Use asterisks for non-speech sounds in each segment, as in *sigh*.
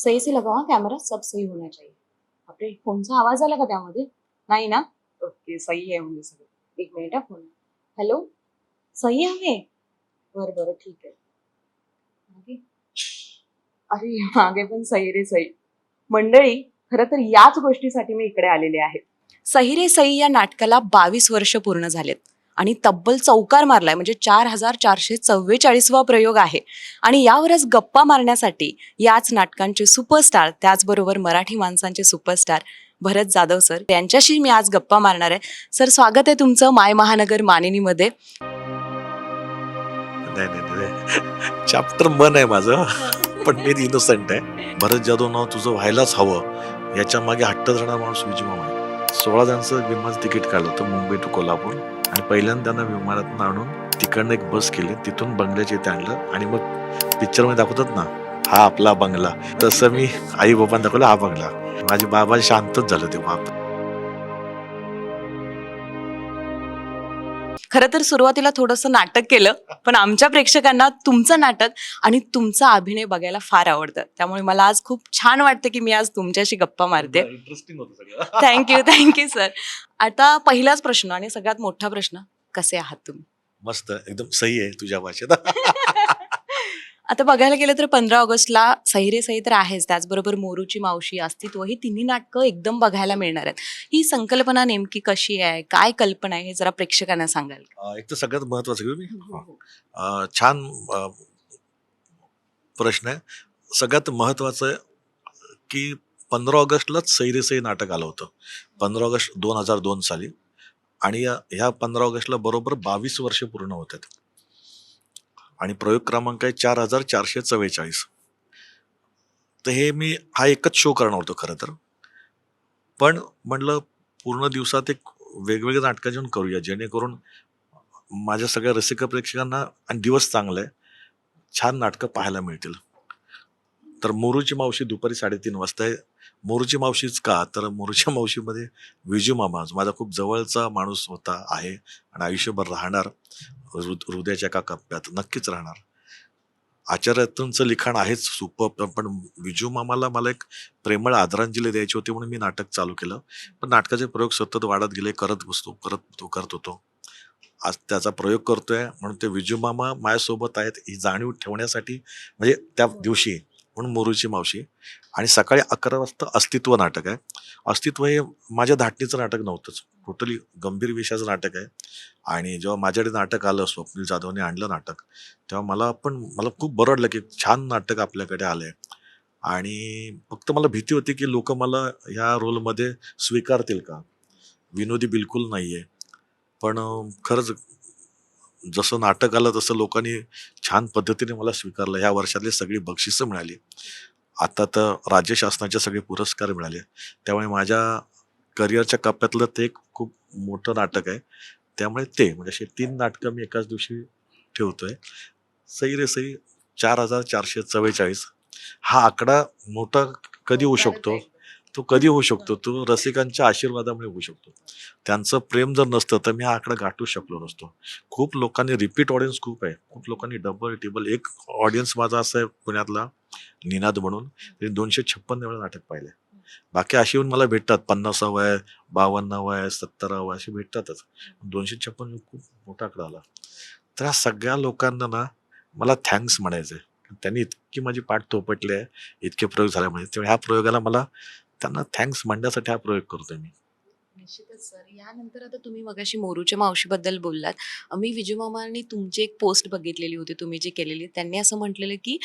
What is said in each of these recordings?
सही से लगाओ कॅमेरा सब सही होना चाहिए। बापरे फोनचा आवाज आला का त्यामध्ये। नाही ना? ओके सही आहे म्हणजे सगळं एक मिनिट हा फोन हॅलो सही आहे बरं बरं ठीक आहे मागे? अरे मागे पण सही रे सही। मंडळी खरं तर याच गोष्टीसाठी मी इकडे आलेले आहे. सही रे सई या नाटकाला बावीस वर्ष पूर्ण झालेत. आणि तब्बल चौकार मारलाय म्हणजे चार हजार चारशे चव्वेचाळीसवा प्रयोग आहे. आणि यावरच गप्पा मारण्यासाठी याच नाटकांचे सुपरस्टार त्याचबरोबर मराठी माणसांचे सुपरस्टार भरत जाधव सर यांच्याशी मी आज गप्पा मारणार आहे. सर स्वागत आहे तुमचं माय महानगर मानिनीमध्ये. नाही नाही चॅप्टर मन आहे माझं पण मी इनोसंट आहे. भरत जाधव नाव तुझं व्हायलाच हवं. याच्या मागे हट्ट धरणार माणूस विजू मामा सोळा जणांचं विमान तिकीट काढलं होतं मुंबई टू कोल्हापूर. आणि पहिल्यांदा त्यांना विमानातून आणून तिकडनं एक बस केली. तिथून बंगल्याच्या इथे आणलं आणि मग पिक्चरमध्ये दाखवतात ना हा आपला बंगला. तसं मी आई बाबांना दाखवलं हा बंगला. माझे बाबा शांतच झालं ते बाप खरं तर सुरुवातीला थोडंसं नाटक केलं पण आमच्या प्रेक्षकांना तुमचं नाटक आणि तुमचा अभिनय बघायला फार आवडतं. त्यामुळे मला आज खूप छान वाटतं की मी आज तुमच्याशी गप्पा मारते. इंटरेस्टिंग होतं सगळं. थँक्यू थँक्यू सर आता पहिलाच प्रश्न आणि सगळ्यात मोठा प्रश्न कसे आहात तुम्ही? मस्त एकदम सही आहे तुझ्या भाषेत. *laughs* आता बघायला गेलं तर पंधरा ऑगस्टला सही रे सही तर आहेच. त्याचबरोबर मोरूची मावशी अस्तित्व ही तिन्ही नाटकं एकदम बघायला मिळणार आहेत. ही संकल्पना नेमकी कशी आहे? काय कल्पना आहे? हे जरा प्रेक्षकांना सांगाल का? अं, एक तर सगळ्यात महत्वाचं घेऊ मी? अं, छान अं, प्रश्न आहे. सगळ्यात महत्वाचं की पंधरा ऑगस्टलाच सैरे सई नाटक आलं होतं. पंधरा ऑगस्ट दोन हजार दोन साली. आणि या- ह्या पंधरा ऑगस्टला बरोबर बावीस वर्ष पूर्ण होतात आणि प्रयोग क्रमांक आहे चार हजार चारशे चव्वेचाळीस. तर हे मी हा एकच शो करणार होतो खरं तर. पण म्हणलं पूर्ण दिवसात एक वेगवेगळे नाटकं घेऊन करूया जेणेकरून माझ्या सगळ्या रसिक प्रेक्षकांना आणि दिवस चांगला आहे छान नाटकं पाहायला मिळतील. तर मोरूची मावशी दुपारी साडेतीन वाजता आहे. मोरूची मावशीच का? तर मोरूच्या *laughs* मावशीमध्ये विजू मामा. माझा खूप जवळचा माणूस होता आहे आणि आयुष्यभर राहणार हृद हृदयाच्या एका कप्प्यात नक्कीच राहणार. आचार्यातूनचं लिखाण आहेच सुपर पण विजू मामाला मला एक प्रेमळ आदरांजली द्यायची होती म्हणून मी नाटक चालू केलं. पण नाटकाचे प्रयोग सतत वाढत गेले करत बसतो करत तो करत होतो. आज त्याचा प्रयोग करतोय म्हणून ते विजू मामा माझ्यासोबत आहेत ही जाणीव ठेवण्यासाठी म्हणजे त्या दिवशी म्हणून मोरूची मावशी. आणि सकाळी अकरा वाजता अस्तित्व नाटक आहे. अस्तित्व हे माझ्या धाटणीचं नाटक नव्हतंच. टोटली गंभीर विषयाचं नाटक आहे. आणि जेव्हा माझ्याकडे नाटक आलं स्वप्नील जाधवने आणलं नाटक तेव्हा मला पण मला खूप बरं वाटलं की छान नाटक आपल्याकडे आलं आहे आणि फक्त मला भीती होती की लोक मला ह्या रोलमध्ये स्वीकारतील का? विनोदी बिलकुल नाही आहे पण खरंच जसं नाटक आलं तसं लोकांनी छान पद्धतीने मला स्वीकारलं. ह्या वर्षातली सगळी बक्षिसं मिळाली. आता तर राज्य शासनाचे सगळे पुरस्कार मिळाले. त्यामुळे माझ्या करिअरच्या कप्प्यातलं ते एक खूप मोठं नाटक आहे. त्यामुळे ते म्हणजे असे तीन नाटकं मी एकाच दिवशी ठेवतोय. सई रे सई चार हजार चारशे चव्वेचाळीस. हा आकडा मोठा कधी होऊ शकतो? तो कधी होऊ शकतो? तो रसिकांच्या आशीर्वादामुळे होऊ शकतो. त्यांचं प्रेम जर नसतं तर मी हा आकडा गाठू शकलो नसतो. खूप लोकांनी रिपीट ऑडियन्स खूप आहे. खूप लोकांनी डबल टेबल एक ऑडियन्स माझा असं आहे पुण्यातला निनाद म्हणून. त्यांनी दोनशे छप्पन्न वेळा नाटक पाहिलं बाकी अशी येऊन मला भेटतात. पन्नासावं आहे बावन्नावं आहे सत्तरावं असे भेटतातच. दोनशे छप्पन खूप मोठा आकडा आला. तर ह्या सगळ्या लोकांना ना मला थँक्स म्हणायचं आहे त्यांनी इतकी माझी पाठ तोपटली आहे इतके प्रयोग झाल्यामुळे. त्यामुळे ह्या प्रयोगाला मला त्यांना थँक्स म्हणण्यासाठी हा प्रयोग करतोय मी. निश्चितच सर यानंतर आता तुम्ही मगाशी मोरूच्या मावशीबद्दल बोललात. मी विजू मामांनी तुमची एक पोस्ट बघितलेली होती तुम्ही जी केलेली. त्यांनी असं म्हटलेलं की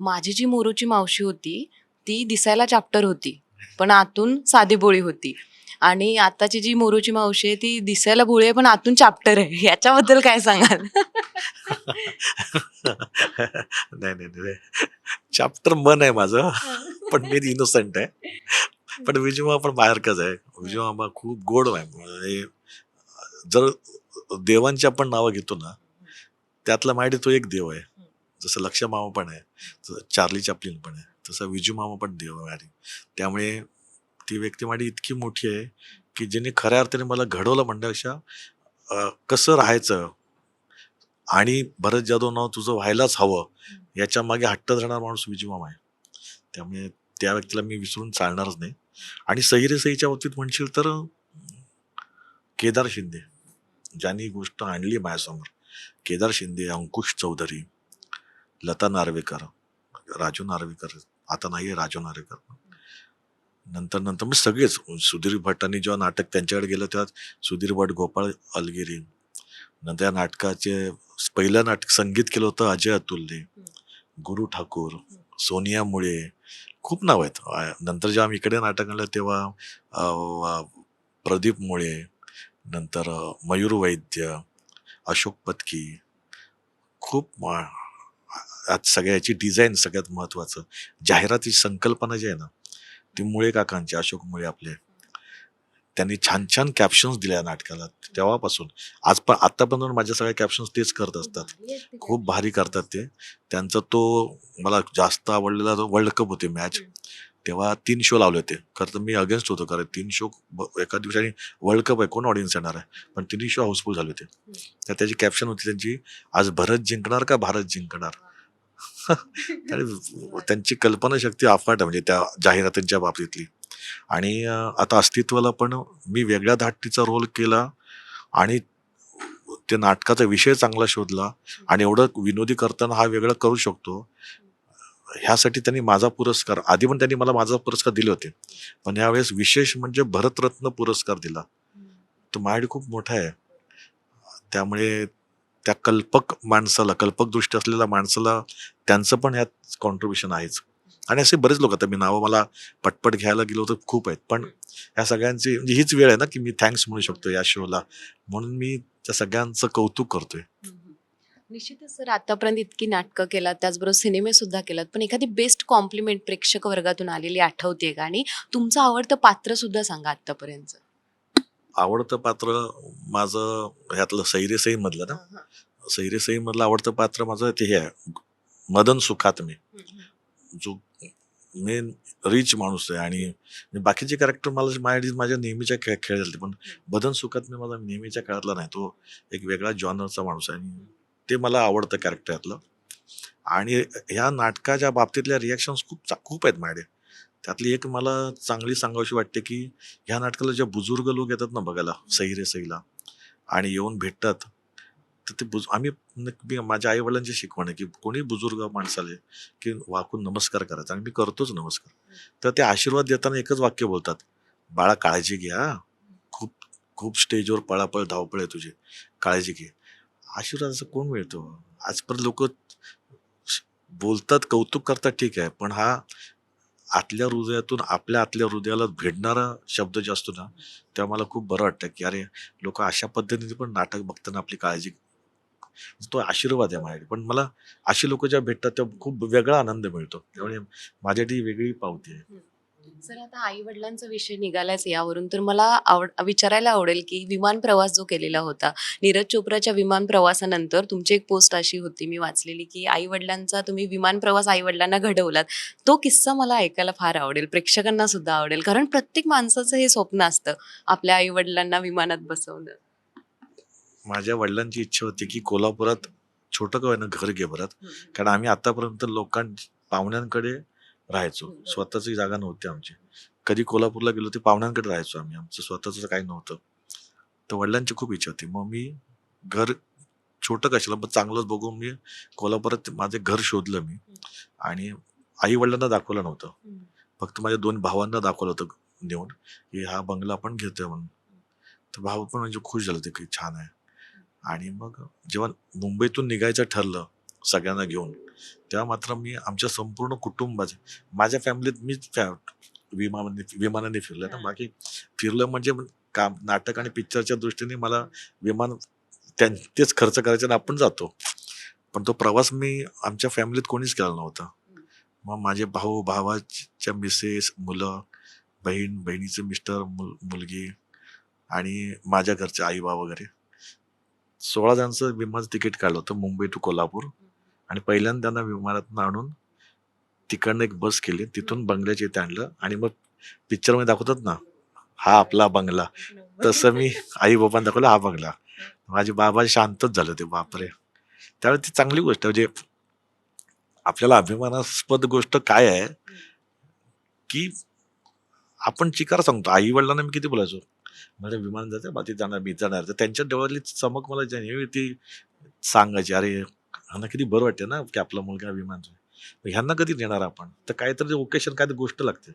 माझी जी मोरूची मावशी होती ती दिसायला चाप्टर होती. पण आतून साधी बोळी होती. आणि आताची जी मोरूची मावशी आहे ती दिसायला भोळी आहे पण आतून चाप्टर आहे. याच्याबद्दल काय सांगाल? नाही नाही नाही. चाप्टर मन आहे माझं. पण मी इनोसंट आहे. पण विजुमा पण बाहेरकच आहे. विजुमा खूप गोड आहे. म्हणजे जर देवांची आपण नावं घेतो ना त्यातला माहिती तो एक देव आहे. जसं लक्ष मामा पण आहे. चार्ली चॅपलिन पण आहे. तसं विजू मामा पण देव आणि त्यामुळे ती व्यक्ती माझी इतकी मोठी आहे की ज्यांनी खऱ्या अर्थाने मला घडवलं म्हणण्यापेक्षा अशा कसं राहायचं आणि भरत जाधव नाव तुझं व्हायलाच हवं याच्या मागे हट्ट धरणार माणूस विजू मामा आहे. त्यामुळे त्या व्यक्तीला मी विसरून चालणारच नाही. आणि सहिरे सईच्या बाबतीत म्हणशील तर केदार शिंदे ज्यांनी ही गोष्ट आणली माझ्यासमोर. केदार शिंदे अंकुश चौधरी लता नार्वेकर राजू नार्वेकर आता नाही आहे राजू नंतर नंतर मग सगळेच. सुधीर भटांनी जेव्हा नाटक त्यांच्याकडे गेलं तेव्हा सुधीर भट गोपाळ अलगिरी. नंतर या नाटकाचे पहिलं नाटक संगीत केलं होतं अजय अतुलने. गुरु ठाकूर सोनिया मुळे. खूप नाव आहेत. नंतर जेव्हा आम्ही इकडे नाटक आणलं तेव्हा प्रदीप मुळे. नंतर मयूर वैद्य अशोक पत्की. खूप मा- आज सगळ्याची डिझाईन सगळ्यात महत्वाचं. जाहिराती संकल्पना जी आहे ना ती मुळे काकांची अशोक मुळे आपले. त्यांनी छान छान कॅप्शन्स दिल्या नाटकाला. तेव्हापासून. आज पण आतापर्यंत माझ्या सगळ्या कॅप्शन्स तेच करत असतात. खूप भारी करतात ते. त्यांचा तो मला जास्त आवडलेला जो वर्ल्ड कप होते मॅच तेव्हा तीन शो लावले होते. खरं तर मी अगेन्स्ट होतो कारण तीन शो एका दिवसाने वर्ल्ड कप आहे कोण ऑडियन्स येणार आहे? पण तिन्ही शो हाऊसफुल झाले होते. तर त्याची कॅप्शन होती त्यांची आज भरत जिंकणार का भारत जिंकणार? *laughs* त्यांची कल्पनाशक्ती अफाट आहे म्हणजे त्या जाहिरातींच्या बाबतीतली. आणि आता अस्तित्वाला पण मी वेगळ्या धाटणीचा रोल केला आणि ते नाटकाचा विषय चांगला शोधला आणि एवढं विनोदी करताना हा वेगळं करू शकतो. ह्यासाठी त्यांनी माझा पुरस्कार आधी पण त्यांनी मला माझा पुरस्कार दिले होते. पण यावेळेस विशेष म्हणजे भरतरत्न पुरस्कार दिला. तो माझ्याकडे खूप मोठा आहे. त्यामुळे त्या कल्पक माणसाला कल्पक दृष्टी असलेल्या माणसाला त्यांचं पण ह्यात कॉन्ट्रीब्युशन आहेच. आणि असे बरेच लोक आता मी नावं मला पटपट घ्यायला गेलो तर खूप आहेत. पण ह्या सगळ्यांची म्हणजे हीच वेळ आहे ना की मी थँक्स म्हणू शकतो या शोला म्हणून मी त्या सगळ्यांचं कौतुक करतोय. निश्चितच सर आतापर्यंत इतकी नाटकं केलात त्याचबरोबर सिनेमे सुद्धा केलात पण एखादी बेस्ट कॉम्प्लिमेंट प्रेक्षक वर्गातून आलेली आठवते का? आणि तुमचं आवडतं पात्र सुद्धा सांगा आतापर्यंत आवडतं पात्र माझं ह्यातलं सैरे सई मधलं ना. सैरे सई मधलं आवडतं पात्र माझं ते हे आहे. मदन सुखात मी. जो मेन रिच माणूस आहे आणि बाकीचे कॅरेक्टर मला माझ्या माझ्या नेहमीच्या खेळ खेळ झाले पण बदन सुखात मी माझा नेहमीच्या काळातला नाही. तो एक वेगळा जॉनरचा माणूस आहे आणि ते मला आवडतं कॅरेक्टर यातलं आणि ह्या नाटकाच्या बाबतीतल्या रिॲक्शन्स खूप चा- खूप आहेत माझ्याकडे. त्यातली एक मला चांगली सांगावीशी वाटते की ह्या नाटकाला ज्या बुजुर्ग लोक येतात ना बघायला सही रे सहीला आणि येऊन भेटतात तर ते बुज आम्ही मी माझ्या आईवडिलांची शिकवण आहे की कोणी बुजुर्ग माणसाले की वाकून नमस्कार करायचा आणि मी करतोच नमस्कार. तर ते आशीर्वाद देताना एकच वाक्य बोलतात बाळा काळजी घ्या खूप खूप स्टेजवर पळापळ धावपळ आहे तुझी. काळजी घे. आशीर्वादाचं कोण मिळतो? आजपर्यंत लोक बोलतात कौतुक करतात ठीक आहे पण हा आतल्या हृदयातून आपल्या आतल्या हृदयाला भेटणारा शब्द जे असतो ना तेव्हा मला खूप बरं वाटतं की अरे लोक अशा पद्धतीने पण नाटक बघताना आपली काळजी तो आशीर्वाद आहे माझ्याकडे पण मला अशी लोक ज्या भेटतात तेव्हा खूप वेगळा आनंद मिळतो. त्यामुळे माझ्यासाठी वेगळी पावती आहे. सर आता आई वडिलांचा विषय निघालाच यावरून तर मला आवड विचारायला आवडेल की विमान प्रवास जो केलेला होता नीरज चोप्राच्या विमान प्रवासानंतर तुमची एक पोस्ट अशी होती मी वाचलेली की आई वडिलांचा तुम्ही विमान प्रवास आई वडिलांना घडवलात. तो किस्सा मला ऐकायला फार आवडेल प्रेक्षकांना सुद्धा आवडेल कारण प्रत्येक माणसाचं हे स्वप्न असतं आपल्या आई वडिलांना विमानात बसवणं. माझ्या वडिलांची इच्छा होती की कोल्हापुरात छोटं का घर घे परत कारण आम्ही आतापर्यंत लोकां पाहुण्यांकडे राहायचो. स्वतःची जागा नव्हती आमची. कधी कोल्हापूरला गेलो ते पाहुण्यांकडे राहायचो आम्ही. आमचं स्वतःच काही नव्हतं. तर वडिलांची खूप इच्छा होती. मग मी घर छोटं कशाला पण चांगलंच बघून मी कोल्हापुरात माझे घर शोधलं मी. आणि आई वडिलांना दाखवलं नव्हतं. फक्त माझ्या दोन भावांना दाखवलं होतं नेऊन की हा बंगला आपण घेतोय म्हणून. तर भाऊ पण म्हणजे खुश झाले होते की छान आहे. आणि मग जेव्हा मुंबईतून निघायचं ठरलं सगळ्यांना घेऊन तेव्हा मात्र मी आमच्या संपूर्ण कुटुंबाचे माझ्या फॅमिलीत मीच फॅ विमानाने विमानाने फिरलं ना. बाकी फिरलं म्हणजे काम नाटक आणि पिक्चरच्या दृष्टीने मला विमान तेच खर्च करायचे आणि आपण जातो. पण तो प्रवास मी आमच्या फॅमिलीत कोणीच केला नव्हता. मग माझे भाऊ भावाच्या मिसेस मुलं बहीण बहिणीचे मिस्टर मुल मुलगी आणि माझ्या घरचे आई बा वगैरे. सोळा जणांचं विमानाचं तिकीट काढलं होतं मुंबई टू कोल्हापूर. आणि पहिल्यांदा त्यांना विमानातून आणून तिकडनं एक बस केली. तिथून बंगल्याच्या इथे आणलं. आणि मग पिक्चरमध्ये दाखवतात ना हा आपला बंगला. तसं मी आई बाबांना दाखवला हा बंगला. माझे बाबा शांतच झालं ते बापरे. त्यावेळी ती चांगली गोष्ट आहे. म्हणजे आपल्याला अभिमानास्पद गोष्ट काय आहे की आपण चिकार सांगतो. आई वडिलांना मी किती बोलायचो म्हणजे विमान जाते बाकी जाणार मी जाणार. तर त्यांच्या डोळ्यातली चमक मला ती सांगायची अरे ह्यांना किती बरं वाटते ना की आपला मुलगा अभिमान ह्यांना कधी देणार आपण? तर काहीतरी ओकेशन काय गोष्ट लागते.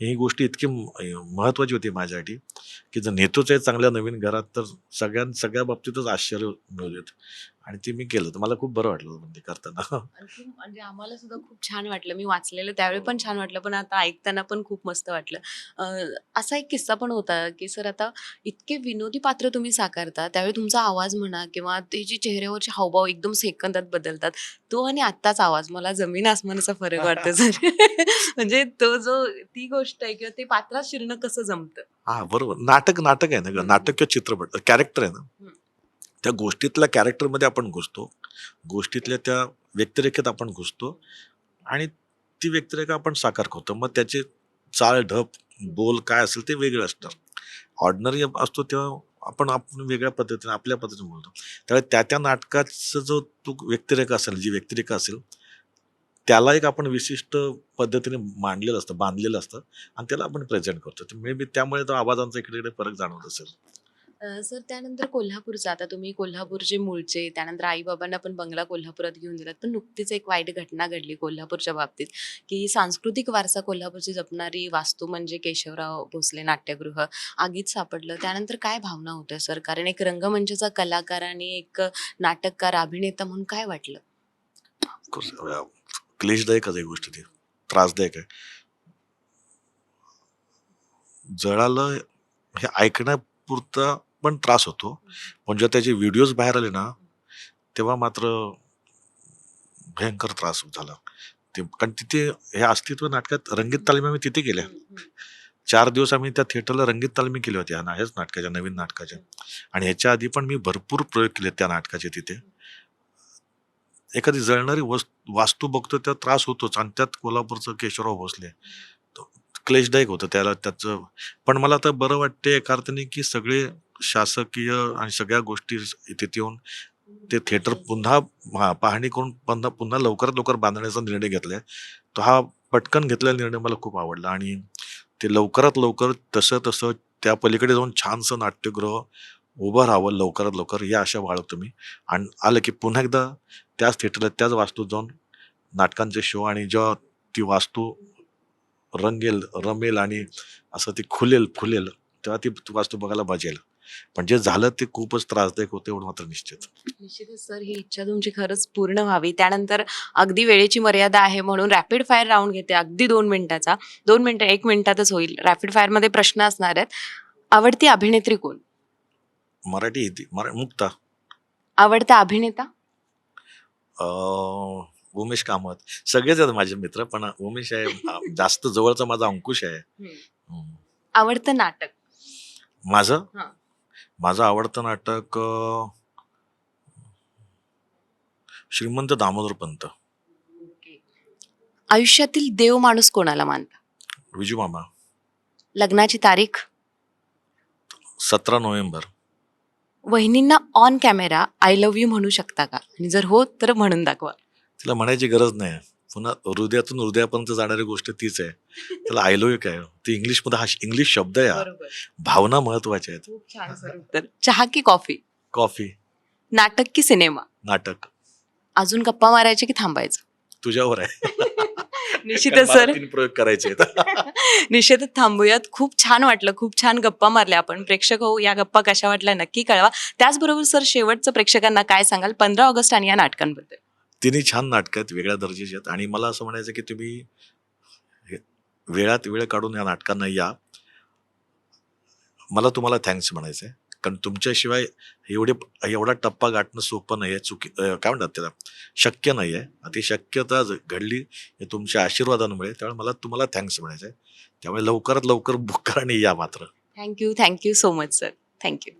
ही गोष्ट इतकी महत्वाची होती माझ्यासाठी की जर नेतोच आहे चांगल्या नवीन घरात तर सगळ्यां सगळ्या बाबतीतच आश्चर्य मिळू देत. आणि ते मी केलं तर मला खूप बरं वाटलं म्हणजे करताना. आणखी म्हणजे आम्हाला सुद्धा खूप छान वाटलं. मी वाचलेलं त्यावेळी पण छान वाटलं पण आता ऐकताना पण खूप मस्त वाटलं. अं, असा एक किस्सा पण होता की सर आता इतके विनोदी पात्र तुम्ही साकारता त्यावेळी तुमचा आवाज म्हणा किंवा ते जे चेहऱ्यावरचे हावभाव एकदम सेकंदात बदलतात तो आणि आत्ताच आवाज मला जमीन आसमानाचा फरक वाटतो सर. *laughs* म्हणजे तो जो ती गोष्ट आहे किंवा ते पात्रात शिरणं कसं जमतं? हा बरोबर. नाटक नाटक आहे ना ग. नाटक किंवा चित्रपट कॅरेक्टर आहे ना. हम्म. त्या गोष्टीतल्या कॅरेक्टरमध्ये आपण घुसतो. गोष्टीतल्या त्या व्यक्तिरेखेत आपण घुसतो. आणि ती व्यक्तिरेखा आपण साकार करतो. मग त्याचे चाळ ढप बोल काय असेल ते वेगळं असतात. ऑर्डनरी असतो तेव्हा आपण आपण वेगळ्या पद्धतीने आपल्या पद्धतीने बोलतो. त्यामुळे त्या त्या नाटकाचं जो तू व्यक्तिरेखा असेल जी व्यक्तिरेखा असेल त्याला एक आपण विशिष्ट पद्धतीने मांडलेलं असतं बांधलेलं असतं. आणि त्याला आपण प्रेझेंट करतो. तर मे बी त्यामुळे तो आवाजांचा इकडे इकडे फरक जाणवत असेल. सर त्यानंतर कोल्हापूरचा. आता तुम्ही कोल्हापूरचे मूळचे त्यानंतर आई बाबांना पण बंगला कोल्हापुरात घेऊन दिलात. पण नुकतीच एक वाईट घटना घडली कोल्हापूरच्या बाबतीत की सांस्कृतिक वारसा कोल्हापूरची जपणारी वास्तू म्हणजे केशवराव भोसले नाट्यगृह. आगीत सापडलं. त्यानंतर काय भावना होत्या सर? कारण एक रंगमंचाचा कलाकार आणि एक नाटककार अभिनेता म्हणून काय वाटलं? Of course, क्लेशदायकच आहे गोष्ट ती. त्रासदायक आहे. जळालं हे ऐकण्यापुरता पण त्रास होतो. पण जेव्हा त्याचे व्हिडिओज बाहेर आले ना तेव्हा मात्र भयंकर त्रास झाला. ते कारण तिथे हे अस्तित्व नाटकात रंगीत तालीम आम्ही तिथे केल्या. चार दिवस आम्ही त्या थिएटरला रंगीत तालमी केली होती ह्या ह्याच नाटकाच्या नवीन नाटकाच्या. आणि ह्याच्या आधी पण मी भरपूर प्रयोग केले त्या नाटकाचे तिथे. एखादी जळणारी वस्तू वास्तू बघतो त्या त्रास होतोच. आणि त्यात कोल्हापूरचं केशवराव भोसले. क्लेशदायक होतं त्याला त्याचं. पण मला आता बरं वाटते एका अर्थाने की सगळे शासकीय आणि सगळ्या गोष्टी तिथे येऊन ते थिएटर पुन्हा पाहणी करून पुन्हा पुन्हा लवकरात लवकर बांधण्याचा निर्णय घेतलाय. तो हा पटकन घेतलेला निर्णय मला खूप आवडला आणि ते लवकरात लवकर तसं तसं त्या पलीकडे जाऊन छानसं नाट्यगृह उभं राहावं लवकरात लवकर या आशा बाळगतो मी. आणि आलं की पुन्हा एकदा त्याच थिएटरला त्याच वास्तूत जाऊन नाटकांचे शो आणि जेव्हा ती वास्तू रंगेल रमेल आणि असं ती खुलेल फुलेल तेव्हा ती वास्तू बघायला बजेल पण जे झालं ते खूपच त्रासदायक होतं एवढं मात्र निश्चित. निश्चितच सर ही इच्छा तुमची खरंच पूर्ण व्हावी. त्यानंतर अगदी वेळेची मर्यादा आहे म्हणून रॅपिड फायर राऊंड घेते अगदी दोन मिनिटाचा. दोन मिनिटं एक मिनिटातच होईल. रॅपिड फायरमध्ये प्रश्न असणार आहेत. आवडती अभिनेत्री कोण? मराठी मरा मुक्ता. आवडता अभिनेता? अं, उमेश कामत. सगळेच आहेत माझे मित्र पण उमेश आहे *laughs* जास्त जवळचा माझा अंकुश आहे. हम्म. आवडतं नाटक? माझं? हा. माझं आवडतं नाटक श्रीमंत दामोदर पंत. आयुष्यातील देव माणूस कोणाला मानता? विजू मामा लग्नाची तारीख? सतरा November. वहिनींना on camera I love you म्हणू शकता का? आणि जर हो तर म्हणून दाखवा. तिला म्हणायची गरज नाही. पुन्हा हृदयातून हृदयापर्यंत जाणारी गोष्ट तीच आहे. त्याला आयलो काय ती इंग्लिशमध्ये हा इंग्लिश शब्द आहे हा. भावना महत्त्वाच्या आहेत. खूप छान सर उत्तर. चहा की कॉफी? कॉफी. नाटक की सिनेमा? नाटक. अजून गप्पा मारायचे की थांबायचं? तुझ्यावर आहे. *laughs* निश्चितच मला सर. तीन प्रयोग करायचे आहेत. *laughs* निश्चितच थांबूयात. खूप छान वाटलं. खूप छान गप्पा मारल्या आपण. प्रेक्षक हो या गप्पा कशा वाटल्या नक्की कळवा. त्याचबरोबर सर शेवटचं प्रेक्षकांना काय सांगाल? पंधरा ऑगस्ट आणि या नाटकांबद्दल. तिन्ही छान नाटकं आहेत वेगळ्या दर्जाची आहेत. आणि मला असं म्हणायचं की तुम्ही वेळात वेळ काढून या नाटकांना या. मला तुम्हाला थँक्स म्हणायचं आहे. कारण तुमच्याशिवाय एवढे एवढा टप्पा गाठणं सोपं नाही आहे चुकी काय म्हणतात त्याला? शक्य नाही आहे. ती शक्यता घडली हे तुमच्या आशीर्वादांमुळे. त्यामुळे मला तुम्हाला थँक्स म्हणायचं आहे. त्यामुळे लवकरात लवकर बुक करा आणि या मात्र. Thank you thank you so much sir thank you